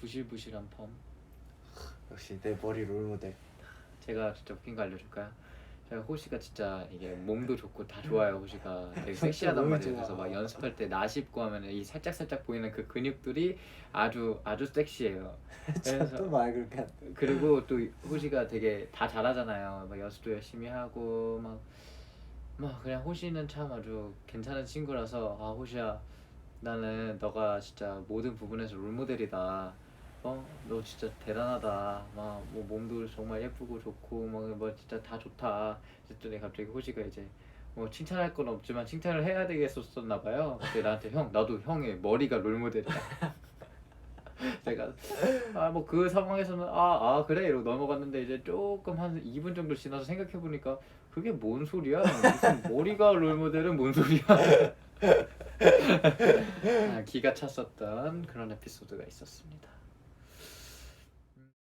부실부실한 펌. 역시 내 머리 롤모델. 제가 진짜 웃긴 거 알려줄까요? 제가 호시가 진짜 이게 몸도 좋고 다 좋아요. 호시가 되게 섹시하단 말이에요. 그래서 막 연습할 때 나십고 하면 이 살짝 살짝 보이는 그 근육들이 아주 아주 섹시해요. 그래서 또말 그렇게 한. 그리고 또 호시가 되게 다 잘하잖아요. 막 연습도 열심히 하고 막, 막 그냥 호시는 참 아주 괜찮은 친구라서 아 호시야 나는 너가 진짜 모든 부분에서 롤모델이다. 어, 너 진짜 대단하다. 막 뭐 몸도 정말 예쁘고 좋고 뭐, 뭐 진짜 다 좋다. 그랬더니 갑자기 호시가 이제 뭐 칭찬할 건 없지만 칭찬을 해야 되겠었었나 봐요. 근데 나한테 형 나도 형의 머리가 롤모델이다. 제가 아 뭐 그 상황에서는 아 아 그래 이러고 넘어갔는데 이제 조금 한 2분 정도 지나서 생각해 보니까 그게 뭔 소리야? 무슨 머리가 롤모델은 뭔 소리야? 아, 기가 찼었던 그런 에피소드가 있었습니다.